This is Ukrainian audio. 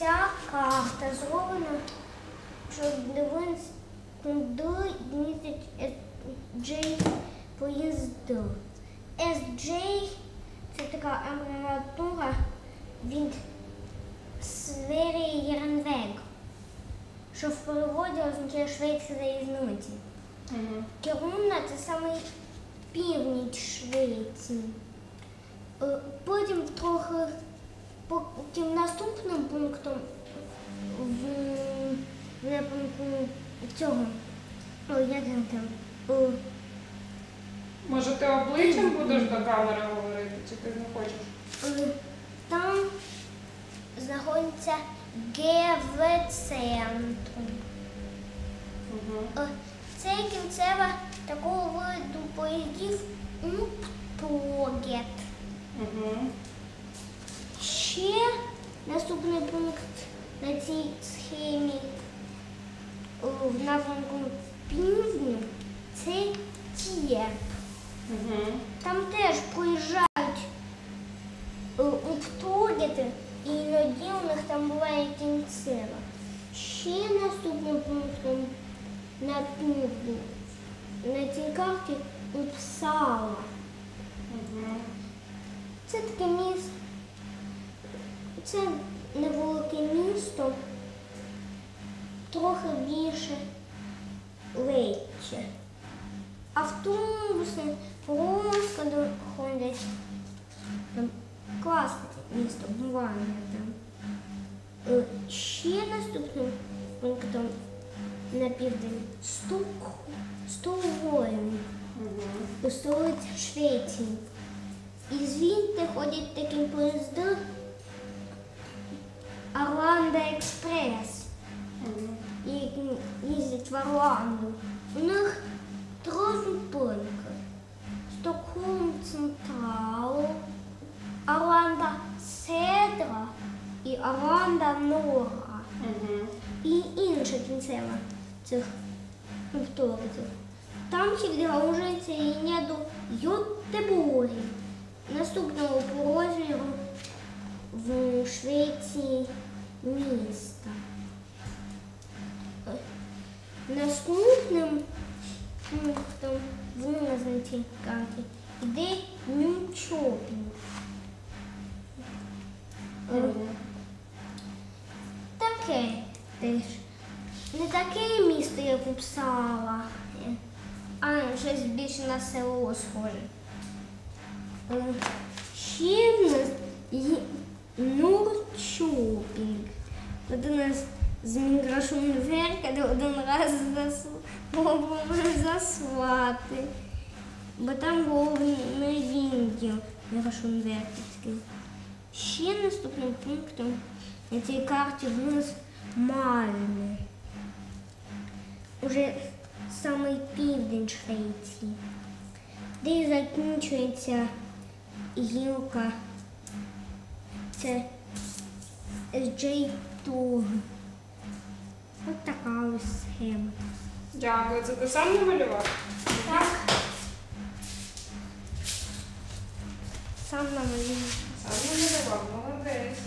ця карта зроблена, куди їздить SJ поїзди. SJ це така абревіатура від Сверії Єренвег, що в переводі означає Швейція залізниці. Угу. Керуна це самий північ Швеції. Е, Потім трохи потім наступним пунктом в, напрямку цього. Е, Може, ти обличчям будеш до камери говорити, чи ти не хочеш? Там знаходиться ГВ-центр. Угу. Це кінцева такого виду поїздів. Угу. Наступний пункт на цій схемі в напрямку півдню це Тєп. Угу. Там теж проїжджають е, уптогети, і іноді у них там буває кінцева. Ще наступним пунктом на півдні на цій карті Упсала. Це невелике місто, трохи більше легче. Автобуси просто доходять. Там класне місто, буває там. Е, Ще наступним пунктом на південь Сток, Стокгольм у столиці Швеції. І звідти ходять такі поїзди Орландо Експрес, Угу. які їздять в Орланду. У них три зупинки. Стокхолм Централ, Орландо Седра і Орландо Нора. І інша кінцева цих автобусів. Там ще відгружується лінія до Йоттебурі, наступного по розміру в Швеції міста. Наступним пунктом внизу на карті йде Нюнчопінг. Е, Таке теж. Не таке місто, як Упсала, е, а щось більше на село схоже. Е, Ще в Нурчопінг. Нас з Міграшунверка де один раз зас... спробували заслати. Бо там головне відділ Міграшунверківський. Ще наступним пунктом на цій карті в нас Мальме. Уже самий південь Швеції, де закінчується гілка. Це J Тур. Ось така ось схема. Дякую. Це ти сам намалював? Так. Сам намалював. Сам намалював, молодець.